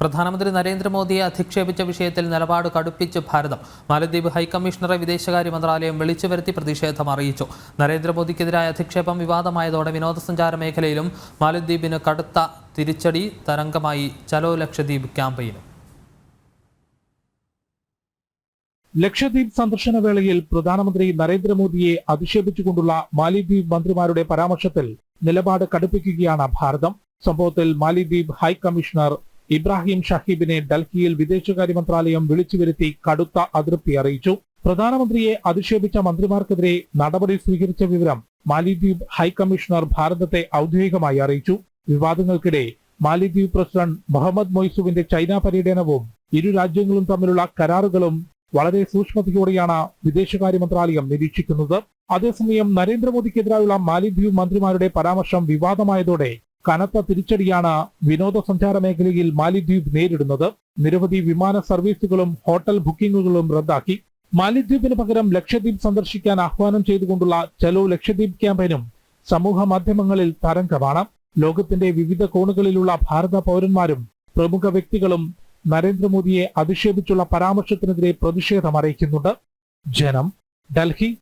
പ്രധാനമന്ത്രി നരേന്ദ്രമോദിയെ അധിക്ഷേപിച്ച വിഷയത്തിൽ നിലപാട് കടുപ്പിച്ച് ഭാരതം. മാലദ്വീപ് ഹൈക്കമ്മീഷണറെ വിദേശകാര്യ മന്ത്രാലയം വിളിച്ചു വരുത്തി പ്രതിഷേധം അറിയിച്ചു. നരേന്ദ്രമോദിക്കെതിരായ അധിക്ഷേപം വിവാദമായതോടെ വിനോദസഞ്ചാര മേഖലയിലും മാലദ്വീപിന് കടുത്ത തിരിച്ചടി തരംഗമായി ചലോ ലക്ഷദ്വീപ് ക്യാമ്പയിനും. ലക്ഷദ്വീപ് സന്ദർശന വേളയിൽ പ്രധാനമന്ത്രി നരേന്ദ്രമോദിയെ അധിക്ഷേപിച്ചുകൊണ്ടുള്ള മാലിദ്വീപ് മന്ത്രിമാരുടെ പരാമർശത്തിൽ നിലപാട് കടുപ്പിക്കുകയാണ് ഭാരതം. സംഭവത്തിൽ മാലിദ്വീപ് ഹൈക്കമ്മീഷണർ ഇബ്രാഹിം ഷഹീബിനെ ഡൽഹിയിൽ വിദേശകാര്യ മന്ത്രാലയം വിളിച്ചു വരുത്തി കടുത്ത അതൃപ്തി അറിയിച്ചു. പ്രധാനമന്ത്രിയെ അധിക്ഷേപിച്ച മന്ത്രിമാർക്കെതിരെ നടപടി സ്വീകരിച്ച വിവരം മാലിദ്വീപ് ഹൈക്കമ്മീഷണർ ഭാരതത്തെ ഔദ്യോഗികമായി അറിയിച്ചു. വിവാദങ്ങൾക്കിടെ മാലിദ്വീപ് പ്രസിഡന്റ് മുഹമ്മദ് മൊയ്സുവിന്റെ ചൈന പര്യടനവും ഇരു രാജ്യങ്ങളും തമ്മിലുള്ള കരാറുകളും വളരെ സൂക്ഷ്മതയോടെയാണ് വിദേശകാര്യ മന്ത്രാലയം നിരീക്ഷിക്കുന്നത്. അതേസമയം നരേന്ദ്രമോദിക്കെതിരായുള്ള മാലിദ്വീപ് മന്ത്രിമാരുടെ പരാമർശം വിവാദമായതോടെ കനത്ത തിരിച്ചടിയാണ് വിനോദസഞ്ചാര മേഖലയിൽ മാലിദ്വീപ് നേരിടുന്നത്. നിരവധി വിമാന സർവീസുകളും ഹോട്ടൽ ബുക്കിംഗുകളും റദ്ദാക്കി. മാലിദ്വീപിന് പകരം ലക്ഷദ്വീപ് സന്ദർശിക്കാൻ ആഹ്വാനം ചെയ്തുകൊണ്ടുള്ള ചലോ ലക്ഷദ്വീപ് ക്യാമ്പയിനും സമൂഹ മാധ്യമങ്ങളിൽ തരംഗമാണ്. ലോകത്തിന്റെ വിവിധ കോണുകളിലുള്ള ഭാരത പൗരന്മാരും പ്രമുഖ വ്യക്തികളും നരേന്ദ്രമോദിയെ അധിക്ഷേപിച്ചുള്ള പരാമർശത്തിനെതിരെ പ്രതിഷേധം അറിയിക്കുന്നുണ്ട്. ജനം ഡൽഹി